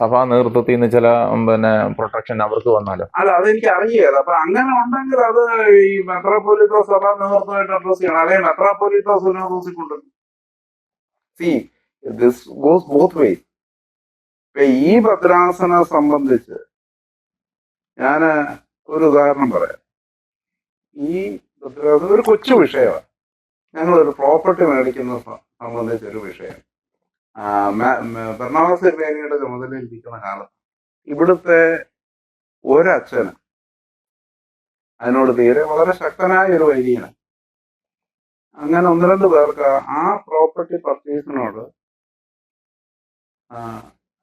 സഭാ നേതൃത്വത്തിൽ നിന്ന് ചില പിന്നെ പ്രൊട്ടക്ഷൻ അവർക്ക് വന്നാലോ? അല്ല അതെനിക്ക് അറിയാതെ അപ്പൊ അങ്ങനെ ഉണ്ടെങ്കിൽ അത് ഈ മെട്രോപൊലിറ്റോസ് സഭ നേതൃത്വമായിട്ട് അഡ്രസ് ചെയ്യണം. അല്ലെങ്കിൽ മെട്രോപൊലിറ്റോസ് സുനോദോസിൽ കൊണ്ടുവരും ബോത്ത് വേ ഇപ്പൊ ഈ ഭദ്രാസനെ സംബന്ധിച്ച് ഞാൻ ഒരു ഉദാഹരണം പറയാം. ഈ ഭദ്രാസനം ഒരു കൊച്ചു വിഷയമാണ്. ഞങ്ങളൊരു പ്രോപ്പർട്ടി മേടിക്കുന്ന സംബന്ധിച്ചൊരു വിഷയം ഭരണാവാസ രേഖയുടെ ചുമതലയിൽ ഇരിക്കുന്ന കാലത്ത് ഇവിടുത്തെ ഒരച്ഛന് അതിനോട് തീരെ വളരെ ശക്തനായ ഒരു വൈദികന് അങ്ങനെ ഒന്ന് രണ്ട് പേർക്ക് ആ പ്രോപ്പർട്ടി പർച്ചേസിനോട്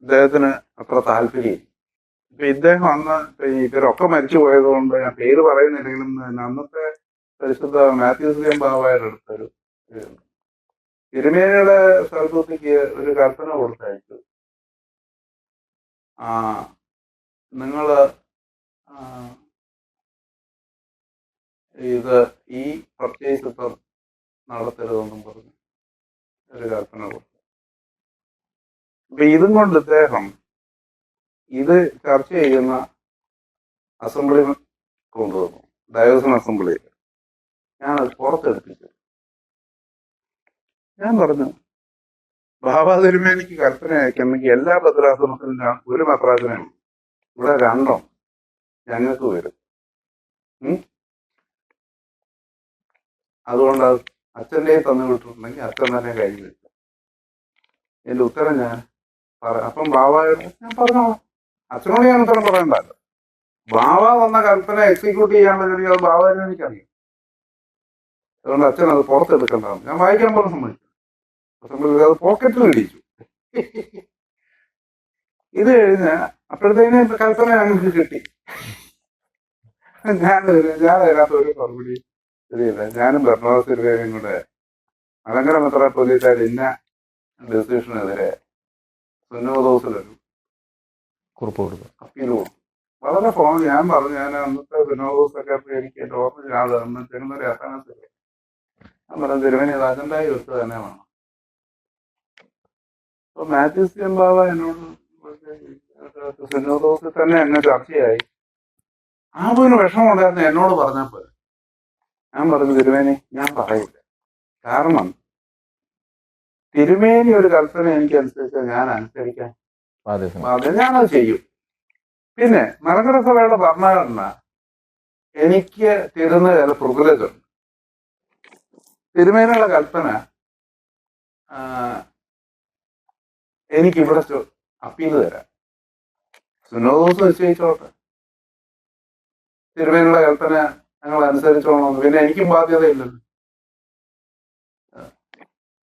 അദ്ദേഹത്തിന് അത്ര താല്പര്യം ഇപ്പൊ ഇദ്ദേഹം അന്ന് ഇവരൊക്കെ മരിച്ചു പോയതുകൊണ്ട് ഞാൻ പേര് പറയുന്നില്ലെങ്കിലും അന്നത്തെ പരിശുദ്ധ മാത്യൂസ് ബാബായുടെ അടുത്തൊരു. തിരുമേനിയുടെ സ്ഥലത്തേക്ക് ഒരു കൽപ്പന കൊടുത്തയച്ചു. ആ നിങ്ങൾ ആ, ഇത് ഈ ഇപ്പം നടത്തരുതെന്നും പറഞ്ഞു ഒരു കൽപ്പന കൊടുത്തു. അപ്പൊ ഇതും കൊണ്ട് ഇദ്ദേഹം ഇത് ചർച്ച ചെയ്യുന്ന അസംബ്ലി കൊണ്ടുവന്നു. ഡയോസൺ അസംബ്ലി ഞാനത് പുറത്തെടുപ്പിച്ചു. ഞാൻ പറഞ്ഞു ബാബാ തിരുമേനിക്ക് കൽപ്പന അയക്കുന്നെങ്കിൽ എല്ലാ ഭദ്രാശ്രമത്തിലും ഒരു ഭദ്രാശ്രമം ഇവിടെ രണ്ടോ ഞങ്ങൾക്ക് വരും. അതുകൊണ്ട് അത് അച്ഛന്റെ തന്നു വിട്ടിട്ടുണ്ടെങ്കിൽ അച്ഛൻ തന്നെ കഴിഞ്ഞു വെച്ചു. എന്റെ ഉത്തരം ഞാൻ അപ്പം ബാബായോട് ഞാൻ പറഞ്ഞോളാം അച്ഛനോട് ഞാൻ ഉത്തരം പറയണ്ടല്ലോ. ബാബ വന്ന കൽപ്പന എക്സിക്യൂട്ട് ചെയ്യാനുള്ള ജോലി അത് ബാബാവിനെ എനിക്കറിയാം. അതുകൊണ്ട് അച്ഛൻ അത് പുറത്തെടുക്കേണ്ടതാണ്. ഞാൻ വായിക്കാൻ പോലും സമ്മതിച്ചു അത് പോക്കറ്റിൽ ഇടിച്ചു ഇത് കഴിഞ്ഞ അപ്പോഴത്തേന് കൽപ്പന ഞങ്ങൾക്ക് കിട്ടി. ഞാൻ ഞാൻ അതിനകത്ത് ഒരു മറുപടി ശരിയല്ല ഞാനും ഭരണവാസ കൂടെ മലങ്കര മെത്ര പോലീസുകാർ ഇന്ന ഡെസിഷനെതിരെ സുന്നോദോസിലൊരു കുറിപ്പ് കൊടുക്കും അപ്പീൽ കൊടുക്കും വളരെ ഫോൺ ഞാൻ പറഞ്ഞു. ഞാൻ അന്നത്തെ സുന്നോദോസ് സെക്രട്ടറി എനിക്ക് എന്റെ ഓർമ്മ ഞാൻ അന്ന് ചെങ്ങന്നൂർ അത്താനത്തില്ല ഞാൻ പറഞ്ഞു തിരുവനി അത് അജണ്ടായി വെച്ച് തന്നെ വേണം. അപ്പൊ മാത്യൂസ് ചെമ്പാവ എന്നോട് സുന്നോദോസിൽ തന്നെ എന്നെ ചർച്ചയായി. ആബുവിന് വിഷമമുണ്ടായിരുന്നു എന്നോട് പറഞ്ഞപ്പോൾ. ഞാൻ പറഞ്ഞു തിരുമേനി ഞാൻ പറയില്ല. കാരണം തിരുമേനി ഒരു കൽപ്പന എനിക്ക് അനുസരിച്ചാൽ ഞാൻ അനുസരിക്കാൻ അത് ഞാനത് ചെയ്യും. പിന്നെ മലങ്കര സഭയുടെ ഭരണഘടന എനിക്ക് തരുന്ന ചില പ്രിവിലേജ് ഉണ്ട് തിരുമേനിയുള്ള കൽപ്പന ആ, എനിക്ക് ഇവിടെ അപ്പീൽ തരാം. സുനോദോസ് നിശ്ചയിച്ചോട്ടെ. തിരുവേനയുടെ കൽപ്പന ഞങ്ങൾ അനുസരിച്ചോളണം പിന്നെ എനിക്കും ബാധ്യതയില്ലല്ലോ.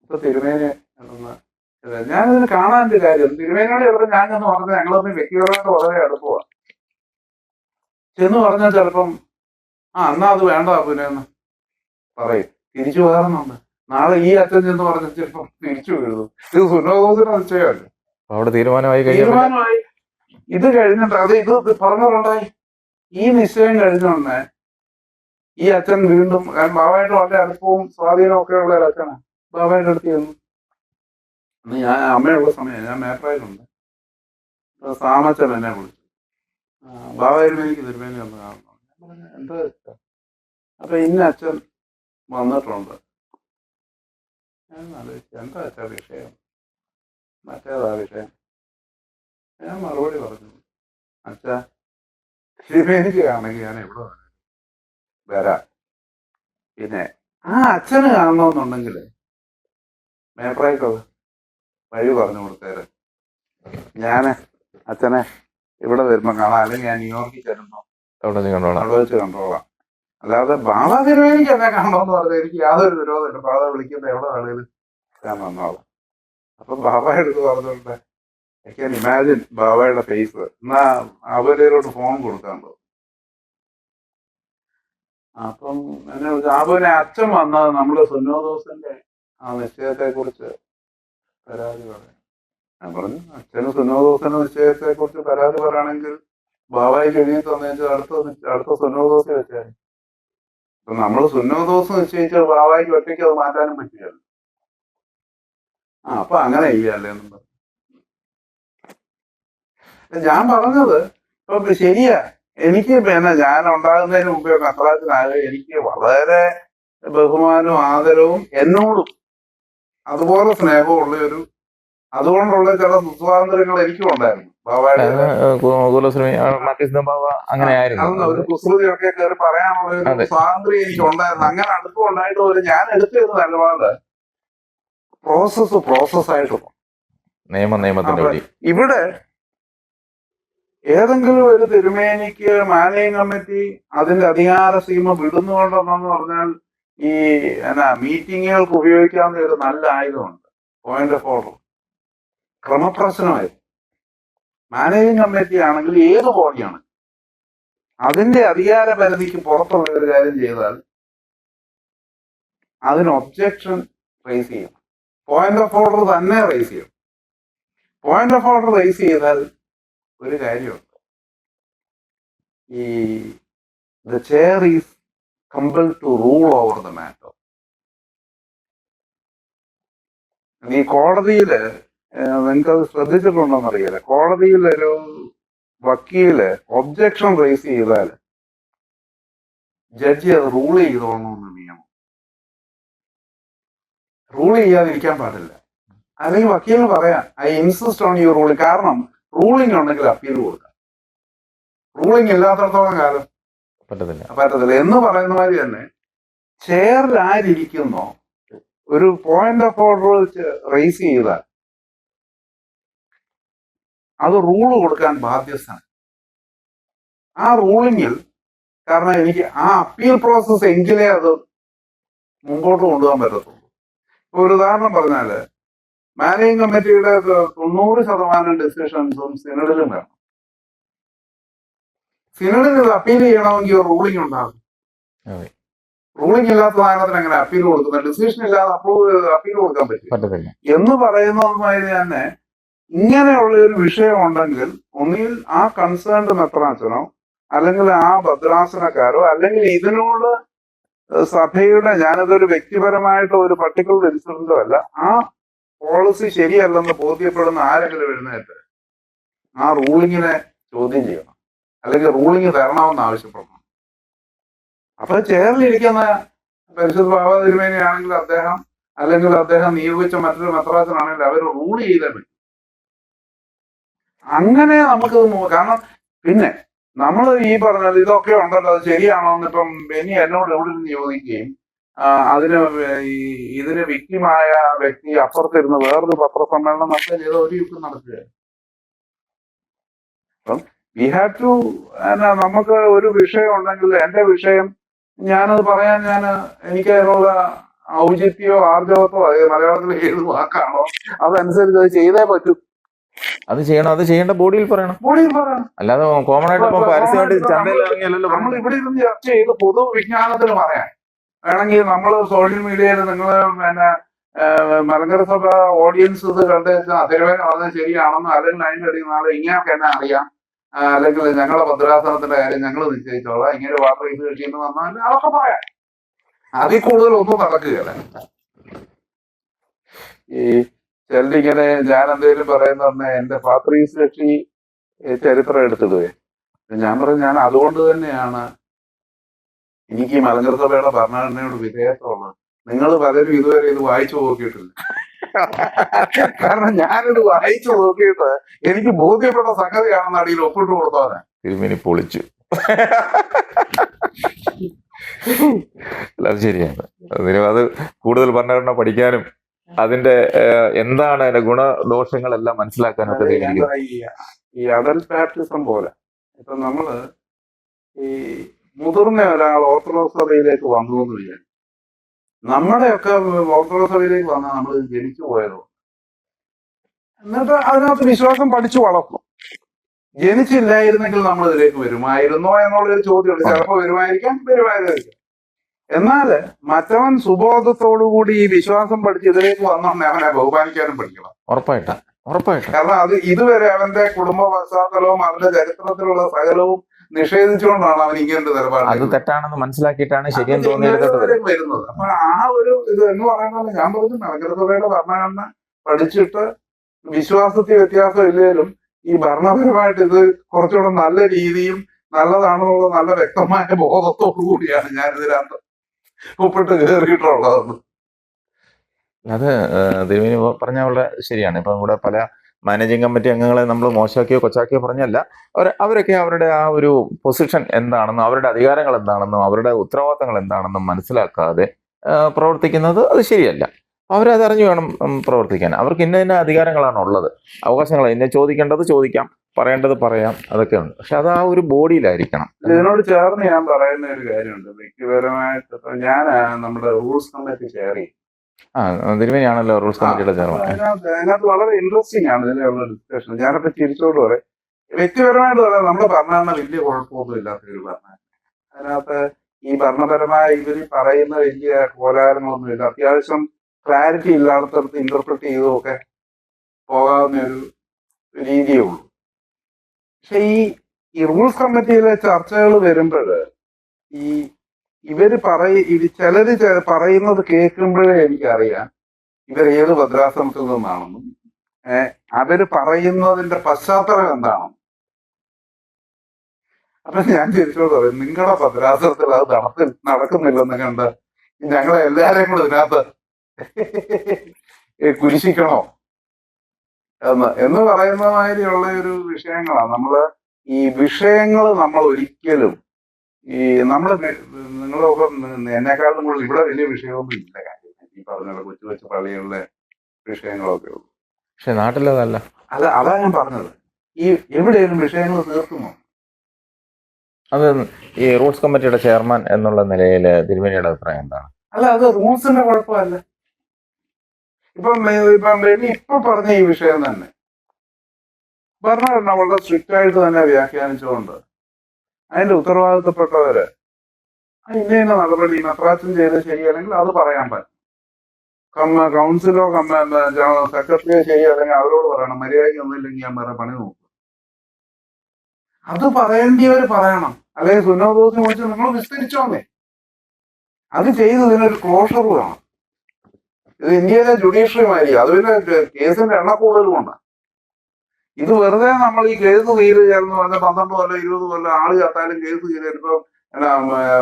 ഇപ്പൊ തിരുമേനെ കാണാൻ എന്റെ കാര്യം. തിരുമേനോട് എവിടെ ഞാൻ ചെന്ന് പറഞ്ഞ ഞങ്ങൾ തമ്മിൽ വ്യക്തിപരമായിട്ട് വളരെ അടുപ്പമാണ് ചെന്ന് പറഞ്ഞാൽ ചിലപ്പം ആ എന്നാ അത് വേണ്ട പിന്നെ പറയും. തിരിച്ചു പോകാറുന്നുണ്ട് നാളെ ഈ അച്ഛൻ എന്ന് പറഞ്ഞ ചിലപ്പം തിരിച്ചു വീഴും ഇത് സുനോദോസിന് നിശ്ചയമല്ലേ? അവിടെ തീരുമാനമായി തീരുമാനമായി. ഇത് കഴിഞ്ഞിട്ട് അത് ഇത് പറഞ്ഞിട്ടുണ്ടായി ഈ നിശ്ചയം കഴിഞ്ഞുടനെ ഈ അച്ഛൻ വീണ്ടും കാരണം ബാബായിട്ട് വളരെ അടുപ്പവും സ്വാധീനവും ഒക്കെ ഉള്ള ഒരു അച്ഛനാണ്. ബാബായുടെ അടുത്ത് ചെന്നു. ഞാൻ അമ്മയുള്ള സമയം ഞാൻ മേപ്പായിട്ടുണ്ട്. സാമച്ചൻ എന്നെ വിളിച്ചു. ബാബ തിരുമേനിക്ക് തിരുമേനി ഒന്ന് കാണണം. എന്താ? അപ്പൊ ഇന്ന അച്ഛൻ വന്നിട്ടുണ്ട്. ആലോചിച്ചു എന്താ വെച്ചാ വിഷയം? മറ്റേതാ വിഷയം? ഞാൻ മറുപടി പറഞ്ഞു. അച്ഛാ തിരുമേനിക്ക് ആണെങ്കിൽ ഞാൻ എവിടെ വരാം. പിന്നെ ആ അച്ഛന് കാണണമെന്നുണ്ടെങ്കിൽ മേപ്രായിക്കത് വഴി പറഞ്ഞു കൊടുത്തേര്. ഞാൻ അച്ഛനെ ഇവിടെ വരുമ്പോ കാണാം. അല്ലെങ്കിൽ ഞാൻ ന്യൂയോർക്കിൽ ചെല്ലുമ്പോ അവിടെ വെച്ച് കണ്ടോളാം. അല്ലാതെ ബാബ എന്നെ എന്നെ കാണണമെന്ന് പറഞ്ഞാൽ എനിക്ക് യാതൊരു വിരോധമില്ല. ബാബ വിളിക്കുന്ന എവിടെ വേണേലും ഞാൻ നന്നാവും അപ്പൊ ബാബായുടെ ഇത് പറഞ്ഞോട്ടെ ഐ ക്യാൻ ഇമാജിൻ ബാബയുടെ ഫേസ് എന്നാ അവരോട് ഫോൺ കൊടുക്കാൻ പോകും അപ്പം എന്നെ ആബുവിനെ അച്ഛൻ വന്നത് നമ്മുടെ സുന്നോദോസിന്റെ ആ നിശ്ചയത്തെ കുറിച്ച് പരാതി പറയാം ഞാൻ പറഞ്ഞു അച്ഛനും സുന്നോദോസിന്റെ നിശ്ചയത്തെ കുറിച്ച് പരാതി പറയുകയാണെങ്കിൽ ബാബായി എഴുതി തന്നേച്ച് അടുത്ത അടുത്ത സുനോദോസി വെച്ചാൽ നമ്മൾ സുന്നോദോസ് നിശ്ചയിച്ചാൽ ബാബായിക്ക് ഒറ്റയ്ക്ക് അത് മാറ്റാനും പറ്റില്ല ആ അപ്പൊ അങ്ങനെ ചെയ്യാല്ലേ എന്നും പറഞ്ഞു. ഞാൻ പറഞ്ഞത് ഇപ്പൊ ശരിയാ. എനിക്ക് പിന്നെ ഞാൻ ഉണ്ടാകുന്നതിന് മുമ്പേ മെത്രാച്ചനായ എനിക്ക് വളരെ ബഹുമാനവും ആദരവും എന്നോടും അതുപോലെ സ്നേഹമുള്ള ഒരു അതുകൊണ്ടുള്ള ചില സ്വാതന്ത്ര്യങ്ങൾ എനിക്കും ഉണ്ടായിരുന്നു. കുസൃതിയൊക്കെ കയറി പറയാനുള്ള. സ്വാതന്ത്ര്യം എനിക്ക് ഉണ്ടായിരുന്നു അങ്ങനെ അടുപ്പം ഉണ്ടായിട്ട് ഞാൻ നിലപാട് നിയമ നിയമത്തിന്റെ വഴി. ഇവിടെ ഏതെങ്കിലും ഒരു തിരുമേനിക്ക് മാനേജിംഗ് കമ്മിറ്റി അതിന്റെ അധികാര സീമ വിടുന്നുകൊണ്ടെന്നു പറഞ്ഞാൽ ഈ എന്നാ മീറ്റിങ്ങുകൾക്ക് ഉപയോഗിക്കാവുന്ന ഒരു നല്ല ആയുധമുണ്ട്. പോയിന്റ് ഓഫ് ഓർഡർ ക്രമപ്രശ്നമായി മാനേജിംഗ് കമ്മിറ്റി ആണെങ്കിൽ ഏത് ബോഡിയാണ്? അതിന്റെ അധികാര പരിധിക്ക് പുറത്തുള്ള ഒരു കാര്യം ചെയ്താൽ അതിന് ഒബ്ജക്ഷൻ റേസ് ചെയ്യണം പോയിന്റ് ഓഫ് ഓർഡർ തന്നെ റേസ് ചെയ്യണം പോയിന്റ് ഓഫ് ഓർഡർ റേസ് ചെയ്താൽ ഒരു കാര്യമുണ്ട്. ഈ the chair is compel to rule over the matter ഈ കോടതിയിൽ നിങ്ങൾക്ക് അത് ശ്രദ്ധിച്ചിട്ടുണ്ടോന്ന് അറിയില്ല. കോടതിയിൽ ഒരു വക്കീൽ ഒബ്ജെക്ഷൻ റേസ് ചെയ്താൽ ജഡ്ജി അത് റൂൾ ചെയ്തോളണമെന്ന് നിയമം. റൂൾ ചെയ്യാതിരിക്കാൻ പാടില്ല. അല്ലെങ്കിൽ വക്കീലിന് പറയാം I insist on your ruling കാരണം റൂളിംഗ് ഉണ്ടെങ്കിൽ അപ്പീൽ കൊടുക്കാം. റൂളിംഗ് ഇല്ലാത്തടത്തോളം കാലം പറ്റത്തില്ല. പറ്റത്തില്ല. എന്ന് പറയുന്ന മാതിരി തന്നെ ചെയറിൽ ആരിയ്ക്കുന്നോ ഒരു പോയിന്റ് ഓഫ് ഓർഡർ റേസ് ചെയ്താൽ അത് റൂൾ കൊടുക്കാൻ ബാധ്യസ്ഥനാണ്. ആ റൂളിങ്ങിൽ കാരണം എനിക്ക് ആ അപ്പീൽ പ്രോസസ് എങ്കിലേ അത് മുമ്പോട്ട് കൊണ്ടുപോകാൻ പറ്റത്തുള്ളൂ. ഇപ്പൊ ഒരു ഉദാഹരണം പറഞ്ഞാൽ മാനേജിങ് കമ്മിറ്റിയുടെ തൊണ്ണൂറ് ശതമാനം ഡിസിഷൻസും സിനഡിലും വേണം. സിനഡിന് ഇത് അപ്പീൽ ചെയ്യണമെങ്കിൽ റൂളിംഗ് ഉണ്ടാകും. റൂളിംഗ് ഇല്ലാത്ത സാധനത്തിന് അങ്ങനെ അപ്പീൽ കൊടുക്കുന്ന ഡിസിഷൻ ഇല്ലാതെ അപ്രൂവ് അപ്പീൽ കൊടുക്കാൻ പറ്റും എന്ന് പറയുന്നതുമായി തന്നെ ഇങ്ങനെയുള്ള ഒരു വിഷയം ഉണ്ടെങ്കിൽ ഒന്നിൽ ആ കൺസേൺഡ് മെത്രാച്ചനോ അല്ലെങ്കിൽ ആ ഭദ്രാസനക്കാരോ അല്ലെങ്കിൽ ഇതിനോട് സഭയുടെ ഞാനിതൊരു വ്യക്തിപരമായിട്ട് ഒരു പർട്ടിക്കുലർ ഇൻസിഡന്റോ അല്ല ആ പോളിസി ശരിയല്ലെന്ന് ബോധ്യപ്പെടുന്ന ആരെങ്കിലും എഴുന്നേറ്റ് ആ റൂളിങ്ങിനെ ചോദ്യം ചെയ്യണം. അല്ലെങ്കിൽ റൂളിങ് തരണമെന്ന് ആവശ്യപ്പെടണം. അപ്പൊ ചേർന്നിരിക്കുന്ന പരിശുദ്ധ ബാബ തിരുമേനിയാണെങ്കിൽ അദ്ദേഹം അല്ലെങ്കിൽ അദ്ദേഹം നിയോഗിച്ച മറ്റൊരു മെത്രാസനാണെങ്കിൽ അവർ റൂൾ ചെയ്തേ പറ്റും. അങ്ങനെ നമുക്ക് കാരണം പിന്നെ നമ്മൾ ഈ പറഞ്ഞത് ഇതൊക്കെ ഉണ്ടല്ലോ അത് ശരിയാണോ എന്നിപ്പം ബെന്നി എന്നോട് എവിടെ നിന്ന് ചോദിക്കുകയും അതിന് ഇതിന് വിക്റ്റിമായ വ്യക്തി അപ്പുറത്തിരുന്ന് വേറൊരു പത്രസമ്മേളനം നടത്തുകയും ചെയ്ത ഒരു യുക്തി നടക്കുക അപ്പം വി ഹാവ് ടു നമുക്ക് ഒരു വിഷയം ഉണ്ടെങ്കിൽ എന്റെ വിഷയം ഞാനത് പറയാൻ ഞാൻ എനിക്ക് അതിനുള്ള ഔചിത്യോ ആർജവത്തോ മലയാളത്തിൽ ഏത് വാക്കാണോ അതനുസരിച്ച് അത് ചെയ്തേ പറ്റൂ. അത് ചെയ്യണം അത് ചെയ്യേണ്ട ബോഡിയിൽ പറയണം. ബോഡിയിൽ പറയണം. അല്ലാതെ കോമൺ ആയിട്ട് ഇപ്പൊ പരസ്യമായിട്ട് ചന്തയിൽ ഇറങ്ങിയല്ലോ നമ്മൾ ഇവിടെ ഇരുന്ന് ചർച്ച ചെയ്ത് പൊതു വിജ്ഞാനത്തിന് പറയാം. വേണമെങ്കിൽ നമ്മൾ സോഷ്യൽ മീഡിയയിൽ നിങ്ങൾ പിന്നെ മലങ്കര സഭ ഓഡിയൻസ് ഇത് കണ്ട് അദ്ദേഹം പറഞ്ഞത് ശരിയാണെന്നോ അല്ലെങ്കിൽ അതിന്റെ അടിയിൽ നാളെ ഇങ്ങനെ എന്നെ അറിയാം. അല്ലെങ്കിൽ ഞങ്ങളുടെ ഭദ്രാസനത്തിന്റെ കാര്യം ഞങ്ങൾ നിശ്ചയിച്ചോളാം. ഇങ്ങനെ വാർത്ത ഇത് കിട്ടിയെന്ന് വന്നാൽ അതൊക്കെ പറയാം. അതിൽ കൂടുതൽ ഒന്നും നടക്കുകയല്ല. ഈ ചിലരിങ്ങനെ ഞാൻ എന്തെങ്കിലും പറയുന്ന പറഞ്ഞാൽ എന്റെ പാത്രീ ശേഷി ചരിത്രം എടുത്തിടുവേ ഞാൻ പറഞ്ഞു ഞാൻ അതുകൊണ്ട് തന്നെയാണ് എനിക്ക് സഭയുടെ ഭരണഘടനയോട് വിധേയത്വമുള്ളത്. നിങ്ങൾ പലരും ഇതുവരെ ഇത് വായിച്ചു നോക്കിയിട്ടില്ല. കാരണം ഞാനിത് വായിച്ചു നോക്കിയിട്ട് എനിക്ക് ബോധ്യപ്പെട്ട സംഗതിയാണെന്ന് അടിയിൽ ഒപ്പിട്ട് കൊടുത്തോനെ തിരുമിനി പൊളിച്ചു. അത് ശരിയാണ്. അതിന് അത് കൂടുതൽ ഭരണഘടന പഠിക്കാനും അതിന്റെ എന്താണ് അതിന്റെ ഗുണദോഷങ്ങളെല്ലാം മനസ്സിലാക്കാൻ ഒക്കെ തീരുമാനിക്കുന്നത് ഈ ഈ അഡൽ ബാപ്റ്റിസം പോലെ ഇപ്പൊ നമ്മൾ ഈ മുതിർന്ന ഒരാൾ ഓർത്തഡോക്സ് സഭയിലേക്ക് വന്നു എന്ന് വിചാരിച്ചു നമ്മുടെയൊക്കെ ഓർത്തഡോക്സ് സഭയിലേക്ക് വന്നാൽ നമ്മൾ ജനിച്ചു പോയതോ എന്നിട്ട് അതിനകത്ത് വിശ്വാസം പഠിച്ചു വളർന്നു. ജനിച്ചില്ലായിരുന്നെങ്കിൽ നമ്മൾ ഇതിലേക്ക് വരുമായിരുന്നോ എന്നുള്ളൊരു ചോദ്യമുണ്ട്. ചിലപ്പോൾ വരുമായിരിക്കാം വരുമായിരിക്കാം എന്നാൽ മറ്റവൻ സുബോധത്തോടുകൂടി ഈ വിശ്വാസം പഠിച്ച് ഇതിലേക്ക് വന്നോണ്ട് അവനെ ബഹുമാനിക്കാനും പഠിക്കണം. ഉറപ്പായിട്ടാ. ഉറപ്പായിട്ടും. കാരണം അത് ഇതുവരെ അവന്റെ കുടുംബ പശ്ചാത്തലവും അവന്റെ ചരിത്രത്തിലുള്ള സകലവും നിഷേധിച്ചുകൊണ്ടാണ് അവൻ ഇങ്ങനത്തെ നിലപാട് അത് തെറ്റാണെന്ന് മനസ്സിലാക്കിയിട്ടാണ് ശരി ശരിയെന്ന് തോന്നിയെടുത്തോട്ട് വരുന്നത്. അപ്പൊ ആ ഒരു ഇത് എന്ന് പറയുന്നത് ഞാൻ പറഞ്ഞു നഗരസഭയുടെ ഭരണഘടന പഠിച്ചിട്ട് വിശ്വാസത്തിൽ വ്യത്യാസം ഇല്ലെങ്കിലും ഈ ഭരണപരമായിട്ട് ഇത് കുറച്ചുകൂടെ നല്ല രീതിയും നല്ലതാണെന്നുള്ള നല്ല വ്യക്തമായ ബോധത്തോടു കൂടിയാണ് ഞാൻ ഇതിനകത്ത് അത് ദേവിന് പറഞ്ഞ വളരെ ശരിയാണ്. ഇപ്പം ഇവിടെ പല മാനേജിങ് കമ്മിറ്റി അംഗങ്ങളെ നമ്മൾ മോശമാക്കിയോ കൊച്ചാക്കിയോ പറഞ്ഞല്ല. അവർ അവരൊക്കെ അവരുടെ ആ ഒരു പൊസിഷൻ എന്താണെന്നും അവരുടെ അധികാരങ്ങൾ എന്താണെന്നും അവരുടെ ഉത്തരവാദിത്തങ്ങൾ എന്താണെന്നും മനസ്സിലാക്കാതെ പ്രവർത്തിക്കുന്നത് അത് ശരിയല്ല. അവരത് അറിഞ്ഞു വേണം പ്രവർത്തിക്കാൻ. അവർക്ക് ഇന്ന ഇന്ന അധികാരങ്ങളാണ് ഉള്ളത് അവകാശങ്ങൾ ഇന്നെ ചോദിക്കേണ്ടത് ചോദിക്കാം. പറയേണ്ടത് പറയാം. അതൊക്കെ ഉണ്ട് പക്ഷെ അത് ആ ഒരു ബോഡിയിലായിരിക്കണം. ഇതിനോട് ചേർന്ന് ഞാൻ പറയുന്ന ഒരു കാര്യമുണ്ട്. വ്യക്തിപരമായിട്ട് ഞാൻ നമ്മുടെ റൂൾസ് കമ്മിറ്റി ചെയർ ചെയ്യും ആ തിരുമേനിയാണല്ലോ റൂൾസ് കമ്മിറ്റിയുടെ ചെയർമാൻ. അതിനകത്ത് വളരെ ഇൻട്രസ്റ്റിംഗ് ആണ് ഇതിലുള്ള ഡിസ്കഷൻ ഞാനപ്പോ ചിരിച്ചോട് പറയും വ്യക്തിപരമായിട്ട് പറയാം നമ്മുടെ ഭരണഘടന വലിയ കുഴപ്പമൊന്നും ഇല്ലാത്ത ഒരു ഭരണഘടന അതിനകത്ത് ഈ ഭരണപരമായ ഇവർ പറയുന്ന വലിയ കോലാഹലങ്ങളൊന്നും ഇല്ല. അത്യാവശ്യം ക്ലാരിറ്റി ഇല്ലാത്തടത്ത് ഇന്റർപ്രറ്റ് ചെയ്തുമൊക്കെ പോകാവുന്ന ഒരു രീതിയേ ഉള്ളൂ. പക്ഷെ ഈ ഈ കമ്മിറ്റിയിലെ ചർച്ചകൾ വരുമ്പോൾ ഈ ഇവർ പറയ ചിലര് പറയുന്നത് കേൾക്കുമ്പോഴേ എനിക്കറിയാം ഇവർ ഏത് ഭദ്രാശ്രമത്തിൽ നിന്നാണെന്നും. അവർ പറയുന്നതിന്റെ പശ്ചാത്തലം എന്താണെന്നും. അപ്പൊ ഞാൻ തിരിച്ചോട് പറയും നിങ്ങളുടെ ഭദ്രാശ്രമത്തിൽ അത് നടത്തി നടക്കുന്നില്ലെന്ന് കണ്ട് ഞങ്ങളെ എല്ലാരെയും കൂടെ ഇതിനകത്ത് കുരിശിക്കണോ? എന്ന് എന്ന് പറയുന്ന മാതിരിയുള്ള ഒരു വിഷയങ്ങളാണ് നമ്മൾ ഈ വിഷയങ്ങൾ നമ്മൾ ഒരിക്കലും ഈ നമ്മൾ നിങ്ങളൊക്കെ എന്നെക്കാളും കൂടുതൽ ഇവിടെ വലിയ വിഷയമൊന്നും ഇല്ല കാര്യം ഈ പറഞ്ഞ കൊച്ചു കൊച്ചു പള്ളികളിലെ വിഷയങ്ങളൊക്കെ ഉള്ളൂ. പക്ഷെ നാട്ടിലതല്ല. അല്ല അതാ ഞാൻ പറഞ്ഞത്. ഈ എവിടെയെങ്കിലും വിഷയങ്ങൾ തീർക്കുമോ? അത് ഈ റൂൾസ് കമ്മിറ്റിയുടെ ചെയർമാൻ എന്നുള്ള നിലയിൽ തിരുമേനിയുടെ അഭിപ്രായം എന്താണ്? അല്ല അത് റൂൾസിന്റെ കുഴപ്പമല്ല. ഇപ്പം ഇപ്പം ബെന്നി ഇപ്പൊ പറഞ്ഞ ഈ വിഷയം തന്നെ. ഭരണഘടന വളരെ സ്ട്രിക്റ്റ് ആയിട്ട് തന്നെ വ്യാഖ്യാനിച്ചുകൊണ്ട് അതിന്റെ ഉത്തരവാദിത്തപ്പെട്ടവര് ഇന്ന ഇന്ന നടപടി നത്രാച്ചൻ ചെയ്ത് ശരിയല്ലെങ്കിൽ അത് പറയാൻ പറ്റും. കമ്മ കൗൺസിലോ കമ്മ സെക്രട്ടറിയോ ശരിയല്ലെങ്കിൽ അവരോട് പറയണം. മര്യാദയ്ക്ക് ഒന്നുമില്ലെങ്കിൽ ഞാൻ വേറെ പണി നോക്കും. അത് പറയേണ്ടിയവര് പറയണം. അല്ലെങ്കിൽ സുന്നോദോസിനെ കുറിച്ച് നിങ്ങൾ വിസ്തരിച്ചോന്നേ. അത് ചെയ്ത് ഇതിനൊരു ക്ലോഷർ വേണം. ഇത് ഇന്ത്യയിലെ ജുഡീഷ്യറി മാതിരി അത് പിന്നെ കേസിന്റെ എണ്ണ കൂടുതലുമുണ്ട് ഇത് വെറുതെ നമ്മൾ ഈ കേസ് തീര് ചേർന്ന് പറഞ്ഞ പന്ത്രണ്ട് കൊല്ലം ഇരുപത് കൊല്ലം ആൾ ചത്താലും കേസ് തീരെ ഇപ്പം എന്നാ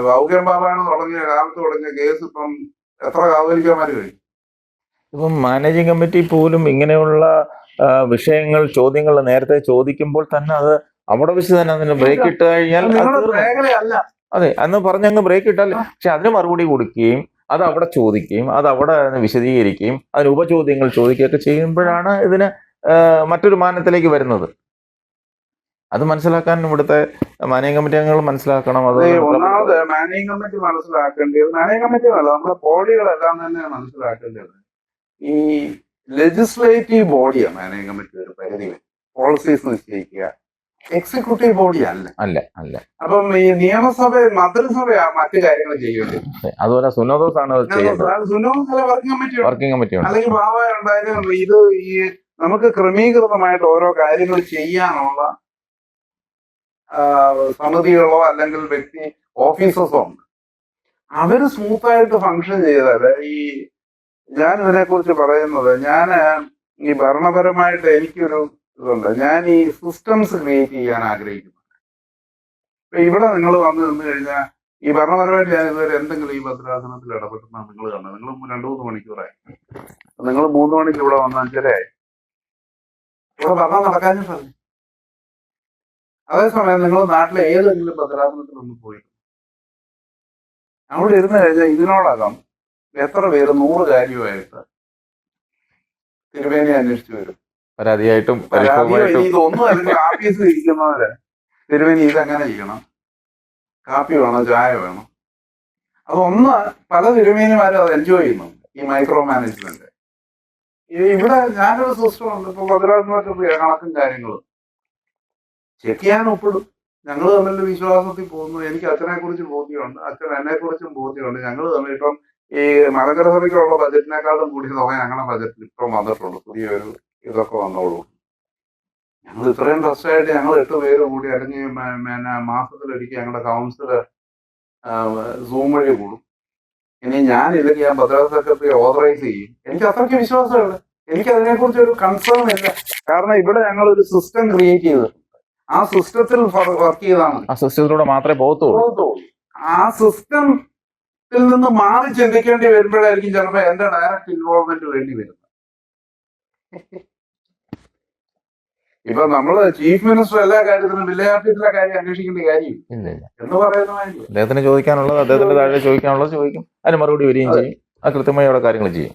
വൗക്യം ബാബാണ് തുടങ്ങിയ കാലത്ത് തുടങ്ങിയ കേസ് ഇപ്പം എത്ര കാതോലിക്കന്മാര് കഴിയും? ഇപ്പം മാനേജിങ് കമ്മിറ്റി പോലും ഇങ്ങനെയുള്ള വിഷയങ്ങൾ ചോദ്യങ്ങൾ നേരത്തെ ചോദിക്കുമ്പോൾ തന്നെ അത് അവിടെ വെച്ച് തന്നെ അതിന് ബ്രേക്ക് ഇട്ട് കഴിഞ്ഞാൽ അതെ അന്ന് പറഞ്ഞങ്ങ് ബ്രേക്ക് ഇട്ടാൽ പക്ഷെ അതിന് മറുപടി കൊടുക്കുകയും അത് അവിടെ ചോദിക്കുകയും അത് അവിടെ വിശദീകരിക്കുകയും അതിന് ഉപചോദ്യങ്ങൾ ചോദിക്കുകയൊക്കെ ചെയ്യുമ്പോഴാണ് ഇതിന് മറ്റൊരു മാനത്തിലേക്ക് വരുന്നത്. അത് മനസ്സിലാക്കാൻ ഇവിടുത്തെ മാനേജിംഗ് കമ്മിറ്റി അംഗങ്ങൾ മനസ്സിലാക്കണം. അത് ഒന്നാമത് മാനേജിംഗ് കമ്മിറ്റി മനസ്സിലാക്കേണ്ടത് മാനേജിംഗ് കമ്മിറ്റി അല്ല നമ്മുടെ ബോഡികളെല്ലാം തന്നെ മനസ്സിലാക്കേണ്ടത്. ഈ ലെജിസ്ലേറ്റീവ് ബോഡിയാണ് മാനേജിംഗ് കമ്മിറ്റി ഒരു പരിധി പോളിസീസ് നിശ്ചയിക്കുക എക്സിക്യൂട്ടീവ് ബോഡി അല്ല? അല്ല അല്ല. അപ്പം ഈ നിയമസഭ മന്ത്രിസഭയാ മറ്റു കാര്യങ്ങൾ ചെയ്യേണ്ടത് അതുപോലെ സുനോദോസ് ആണ് സുനോദോസ് വർക്കിംഗ് കമ്മിറ്റി വർക്കിംഗ് കമ്മിറ്റി അല്ലെങ്കിൽ ബാബ ഉണ്ടായാലും ഇത് ഈ നമുക്ക് ക്രമീകൃതമായിട്ട് ഓരോ കാര്യങ്ങൾ ചെയ്യാനുള്ള സമിതികളോ അല്ലെങ്കിൽ വ്യക്തി ഓഫീസസോ ഉണ്ട്. അവർ സ്മൂത്ത് ആയിട്ട് ഫങ്ഷൻ ചെയ്താൽ ഈ ഞാൻ ഇതിനെ കുറിച്ച് പറയുന്നത് ഞാൻ ഈ ഭരണപരമായിട്ട് എനിക്കൊരു ഇതുണ്ട്. ഞാൻ ഈ സിസ്റ്റംസ് ക്രിയേറ്റ് ചെയ്യാൻ ആഗ്രഹിക്കുന്നു. ഇപ്പൊ ഇവിടെ നിങ്ങൾ വന്നു നിന്ന് കഴിഞ്ഞാൽ ഈ ഭരണപരമായിട്ട് ഞാൻ ഇതുവരെ എന്തെങ്കിലും ഈ ഭദ്രാസനത്തിൽ ഇടപെട്ടെന്ന് നിങ്ങൾ കണ്ടത് നിങ്ങൾ രണ്ടു മൂന്ന് മണിക്കൂറായി നിങ്ങൾ മൂന്ന് മണിക്ക് ഇവിടെ വന്നാൽ ചില ഇവിടെ ഭരണം നടക്കാനും സാധിക്കും അതേസമയം നിങ്ങൾ നാട്ടിലെ ഏതെങ്കിലും ഭദ്രാസനത്തിൽ ഒന്ന് പോയി. അവിടെ ഇരുന്ന് കഴിഞ്ഞാൽ ഇതിനോടകം എത്ര പേര് നൂറ് കാര്യമായിട്ട് തിരുവേനി അന്വേഷിച്ചു വരും. പരാതിയായിട്ടും പരിഭവമായിട്ടും ഇതൊന്നും ഇരിക്കുന്നവര്. തിരുവേനി ഇതെങ്ങനെ ചെയ്യണം കാപ്പി വേണോ? ചായ വേണം? അതൊന്ന് പല തിരുമേനിമാരും അത് എൻജോയ് ചെയ്യുന്നു ഈ മൈക്രോ മാനേജ്മെന്റ് ഇവിടെ ഞാനൊരു സിസ്റ്റം ഉണ്ട്. ഇപ്പൊ ഭദ്രാസനത്തിൽ കണക്കും കാര്യങ്ങളും. ചെക്ക് ചെയ്യാൻ ഒപ്പിടും. ഞങ്ങൾ തമ്മിൽ വിശ്വാസത്തിൽ പോകുന്നു. എനിക്ക് അച്ഛനെ കുറിച്ച് ബോധ്യമുണ്ട്. അച്ഛൻ എന്നെ കുറിച്ചും ബോധ്യമുണ്ട്. ഞങ്ങൾ തമ്മിൽ ഇപ്പം ഈ മലങ്കര സഭയ്ക്കുള്ള ബജറ്റിനേക്കാളും കൂടിയ തുക ഞങ്ങളുടെ ബജറ്റിൽ ഇപ്പം വന്നിട്ടുള്ളൂ പുതിയൊരു ഇതൊക്കെ വന്നോളൂ. ഞങ്ങൾ ഇത്രയും ട്രസ്റ്റായിട്ട് ഞങ്ങൾ എട്ട് പേര് കൂടി അല്ലെങ്കിൽ പിന്നെ മാസത്തിലൊരിക്കൽ ഞങ്ങളുടെ കൗൺസിലർ സൂം വഴി കൂടും. ഇനി ഞാൻ ഇല്ലെങ്കിൽ ഞാൻ ഭദ്രത സെക്രട്ടറി ഓതറൈസ് ചെയ്യും. എനിക്ക് അത്രയ്ക്ക് വിശ്വാസമുണ്ട്. എനിക്ക് അതിനെക്കുറിച്ച് ഒരു കൺസേൺ ഇല്ല. കാരണം ഇവിടെ ഞങ്ങൾ ഒരു സിസ്റ്റം ക്രിയേറ്റ് ചെയ്തിട്ടുണ്ട് ആ സിസ്റ്റത്തിൽ വർക്ക് ചെയ്താണ് ആ സിസ്റ്റത്തിലൂടെ മാത്രമേ പോകത്തുള്ളൂ. ആ സിസ്റ്റത്തിൽ നിന്ന് മാറി ചിന്തിക്കേണ്ടി വരുമ്പോഴായിരിക്കും ചിലപ്പോൾ എന്റെ ഡയറക്റ്റ് ഇൻവോൾവ്മെന്റ് വേണ്ടി വരുന്നത്. ഇപ്പൊ നമ്മൾ ചീഫ് മിനിസ്റ്റർ എല്ലാ കാര്യത്തിനും വില്ലേജാഫീസിലെ കാര്യം അന്വേഷിക്കേണ്ട കാര്യം എന്ന് പറയുന്ന അദ്ദേഹത്തിന് ചോദിക്കാനുള്ളത് അദ്ദേഹത്തിന്റെ താഴെ ചോദിക്കാനുള്ളത് ചോദിക്കും. അതിന് മറുപടി വരികയും ചെയ്യും. അത് കൃത്യമായി അവിടെ കാര്യങ്ങൾ ചെയ്യും.